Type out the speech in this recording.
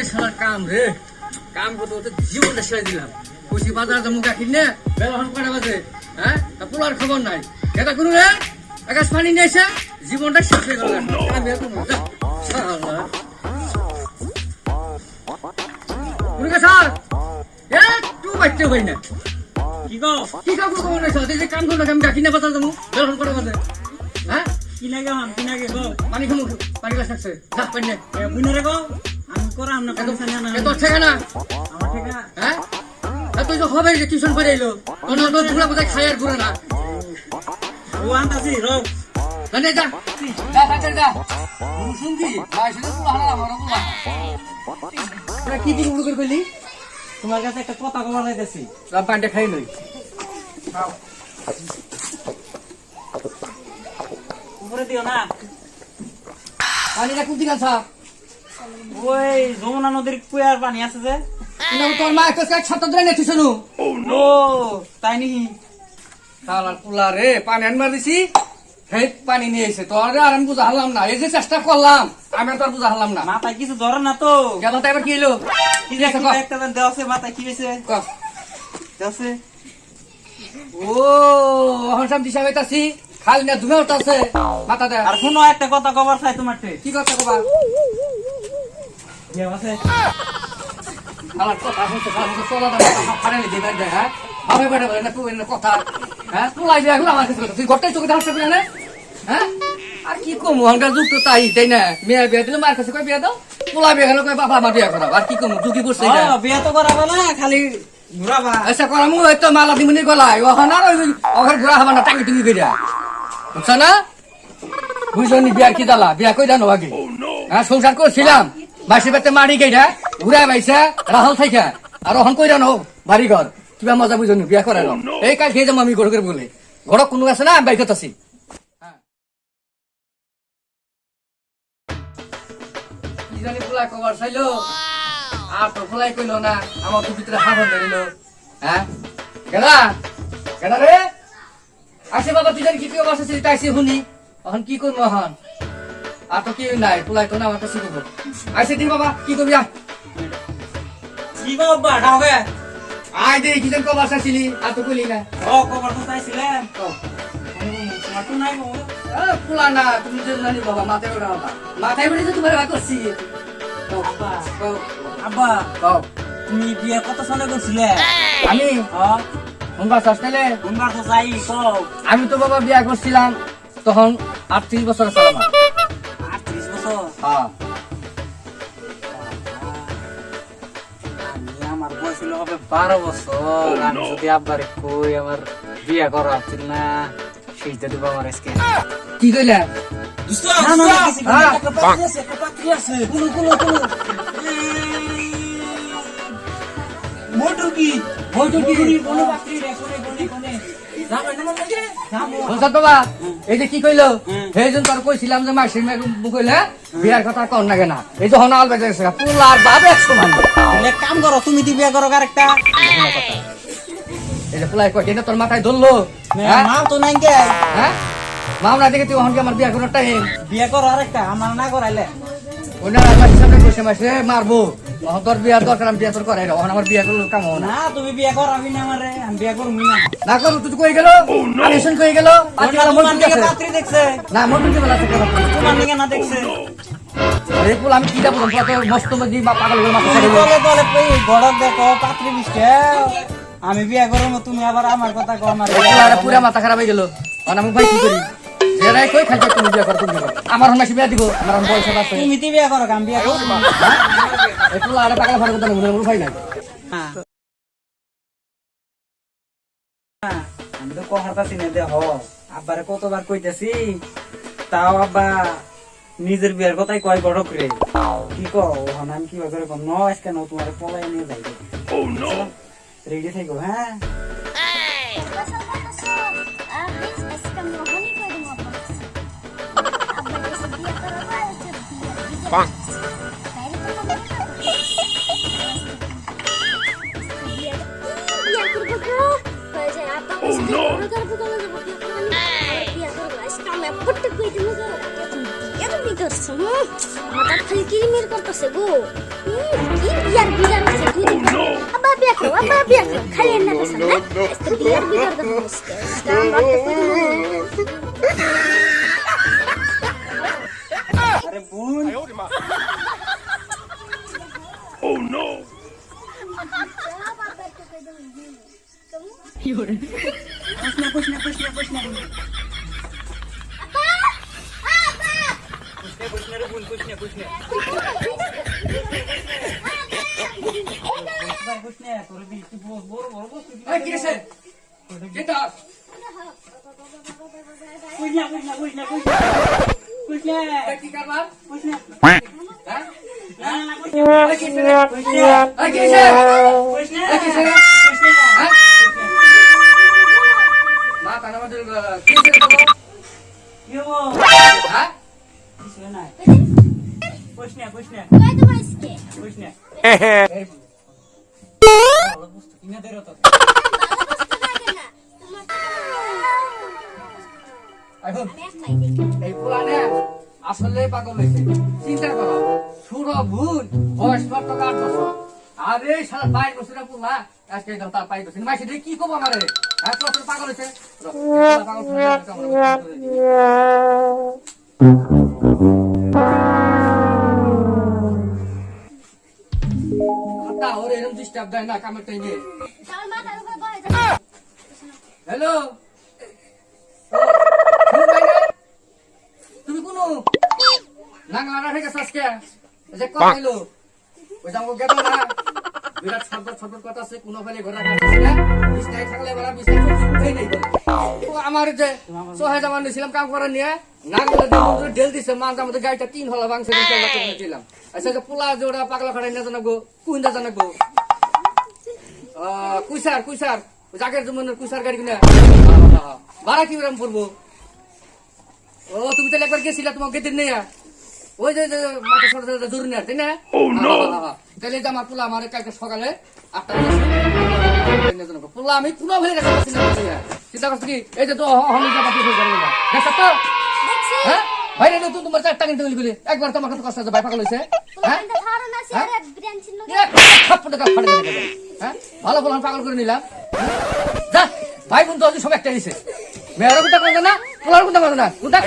যে শালার কাম রে? কাম করতে করতে জীবনটা ছেড়ে দিলাম। খুশি বাজার জমু গাখি নে বেলহন কটা বাজে? হ্যাঁ? তা পোলার খবর নাই। এটা কোনো রে? আকাশ পানি নিয়ে এসে জীবনটা শেষ হয়ে গেল। কাম বের করব? শালা। মুরগা স্যার একটু বাচ্চা হই না। কি গো? কি স্যার এই যে কাম করল আমি গাখি নে বাজার জমু বেলহন কটা বাজে? হ্যাঁ? কি লাগে হাম কি লাগে পানি খামু পানি গ্লাস থাকছে যা পানি নে। এ রে গো। করাম না এত ঠেকা না? আমার ঠেকা হ্যাঁ? তুই তো হবে যে টিউশন করে এলো? তোর তো ঘুরা কোথায় খাই আর ঘুরে না? ও আনতাছি রো জানে যা। যা যা যা শুন ভাই শুনে পুরো হালা মারা পুরো কি কি উড়ু করে কইলি তোমার কাছে একটা কথা কবার লাইতেছি রাম পান্ডে খাই নই উপরে দিও না। পানি না কুদি গাছা ওই যমুনা নদীর কুয়ার পানি আছে যে। না তোর মা একটা ছাত্র ধরে নেছি শুনু। ও তাই নাকি শালার পুলা রে পানি আনবার দিছি হে পানি নিয়ে এসে তোর আর আমি বুঝা হারলাম না এই যে চেষ্টা করলাম আমি আর তোর বুঝা হারলাম না। মাথায় কিছু ধরে না তো। গেল এবার কি এলো কি যে একটা একটা দেওয়াছে মাথায় কি হয়েছে ক দেওয়াছে ও এখন সব দিশা হইতাছি খালি না ধুমে উঠাছে মাথা দে। আর শুনো একটা কথা কবার চাই তোমার কি কথা কবা বিয়ে আছে আমার কথা শুনতে চলা দিবেন হ্যাঁ? ভাবে বেড়ে বলে না তুই কথা। হ্যাঁ? তুলাই বিয়া গুলো আমার কাছে কথা। তুই ঘরটাই চোখে ধারছে না হ্যাঁ? আর কি কম হনকার যুগ তো তাই তাই না? মেয়ের বিয়া দিলে মার কাছে কই বিয়া দাও? তুলা বিয়া গেলে কই বাবা আমার বিয়া করাবো আর কি কম যুগি করছে এটা ও, বিয়ে তো করাবো না খালি ঘুরাবা। আচ্ছা করামু হয়তো মালা দিমুনি গলাই ওখান আর ওই ওখানে ঘোরা হবা না টাঙ্গি টুঙ্গি কইরা। বুঝছ না? বুঝলি বিয়ার কি দালা বিয়া কই জানো আগে? হ্যাঁ সংসার করছিলাম। বাসি বেতে মারি গেইটা ঘুরাই মাইছে রাহল থাইকা আর ওখান কই জানো বাড়ি ঘর কিবা মজা বুঝনি বিয়া করে না এই কাল খেয়ে যাব আমি ঘর করে বলে ঘর কোনো আছে না? বাইকত আছি। কি জানি ফুলা কবার চাইলো আর তো ফুলাই কইলো না। আমার তো ভিতরে হাফন ধরিল হ্যাঁ গেলা? গেলা রে আসে বাবা তুই জানি কি তুই বসে তাই সে শুনি? এখন কি করব এখন আর তো কি নাই ফুলাই তো না আমার কাছে দি বাবা কি করবি আয়। কি হবে? আয় দে কি কবার চাইছিলি আর তো কইলি না। ও কবার তো তো তোমার তো নাই না তুমি যে জানি বাবা মাথায় ওরা বাবা। মাথায় বেড়ে যে তোমার করছি। আব্বা তুমি বিয়ে কত সালে করছিলে? আমি? হ্যাঁ তো যাই আমি তো বাবা বিয়া করছিলাম তখন আটত্রিশ বছর ছিল আমার হ্যাঁ। আমি আমার বয়স হলো হবে বারো বছর। আমি যদি আব্বারে কই আমার বিয়ে করা হচ্ছিল না সেইটা দিব আমার আজকে। কি কইলা? হ্যাঁ। এই যে কি কইলো। সেই জন্য তোর কইছিলাম যে মাসির কইলে বিয়ার কথা কর না। কেনা এই যে হনাল বেজে গেছে বাপ একশো মান। তাহলে কাম করো তুমি দি বিয়া করো আরেকটা এই যে পুলাই কয় কেন তোর মাথায় ধরলো হ্যাঁ মা তো নাই কে হ্যাঁ মামলা দেখে তুই হনকে আমার বিয়া করার টাইম। বিয়া করো আরেকটা আমার না করাইলে ওনার মাসির সামনে বসে মাসে মারবো। তখন বিয়ার দরকার আমি বিয়া তোর আমার বিয়া করল কাম না। না তুমি বিয়ে করাবি না আমারে আমি বিয়ে করবি না। না করো তুই কই গেল? আলিশন কই গেল? পাঁচ তোমার ঠিক আছে। পাত্রী দেখছে। না মন ঠিক আছে তোমার দিকে না দেখছে। এই পুল আমি কিটা বললাম কত মস্ত মজি বা পাগল হয়ে মাথা তুমি ছেড়ে দিল। বলে বলে গড়ক দেখো পাত্রী বিষ্কে আমি বিয়ে করব তুমি আবার আমার কথা কো আমার এই পুরা মাথা খারাপ হয়ে গেল। আর আমি ভাই কি করি? যেরাই কই খালি তুমি বিয়া কর তুমি আমার হনাসি বিয়া দিব আমার এখন পয়সা আছে। তুমি তো বিয়ে করো আমি বিয়ে করব এই পুলা আরে মনে ভাই নাই। হ্যাঁ। আমি তো কথাটা চিনে দে আব্বারে কতবার কইতেছি তাও আব্বা নিজের বিয়ের কথাই কয় গড়ক রে। কি কো ওখান আমি কি করে কম? ন আজকে ন তোমার পলাই নিয়ে যাই রেডি থাকো হ্যাঁ। Dia tu ধরছে হুম মাথা খালি কিরমির করতেছে গো কি বিয়ার বিয়ার আছে দুদিন আবার বিয়া করো আবার বিয়া করো খালি এনে তো সামনে আজকে বিয়ার বিয়ার দেখো পুষনে পুষনে রে বোন আমাদের, কি হব হ্যাঁ? কিছু কই ভালো বস্তু কিনে তো। এখন, আমি একলাই দেখি। এই পুরানে আসলে পাগল হয়েছে। চিন্তা করো ছোট ভুল বয়স মাত্র আট বছর। আর সারা বাইশ বছরের পুলা আজকে তার পাই বছর মাসে কি কব আমারে? হয়ে হ্যালো তুমি কোন নাংলা থেকে আজকে যে কথা ওই যাব গেল না বিরাট ছটফট ছটফট কথা আছে কোনো ফেলে ঘোরা বিছনায় থাকলে বলা বিছনায় উঠেই নেই। বলে। আমার যে সোহায় জামান নিয়েছিলাম, কাম করার নিয়ে নাগলে ডেল দিছে মাঝ আমাদের গাড়িটা তিন হলা কি পড়ব? ও, তুমি তাহলে একবার গেছিলা তোমাকে গেদিন নেই ওই যে মাথা ছোট ছোট জরুরি না তাই না হ্যাঁ, হ্যাঁ, হ্যাঁ। তাহলে আমার পোলা আমার কালকে সকালে আটটা পোলা আমি পুরো ভেঙে গেছে চিন্তা করছি না। চিন্তা করছি কি এই যে তো আমি যাবা তুই গাড়ি না দেখছ তো হ্যাঁ ভাই রে তুই তোমার চারটা কিনতে গেলি একবার তোমার কাছে কষ্ট আছে ভাই পাগল হয়েছে হ্যাঁ কেন? হ্যাঁ ভালো বললাম পাগল করে নিলাম যা ভাই বোন তো সব একটা দিছে মেয়েরা কোনটা না পোলার কোনটা করে না কোনটা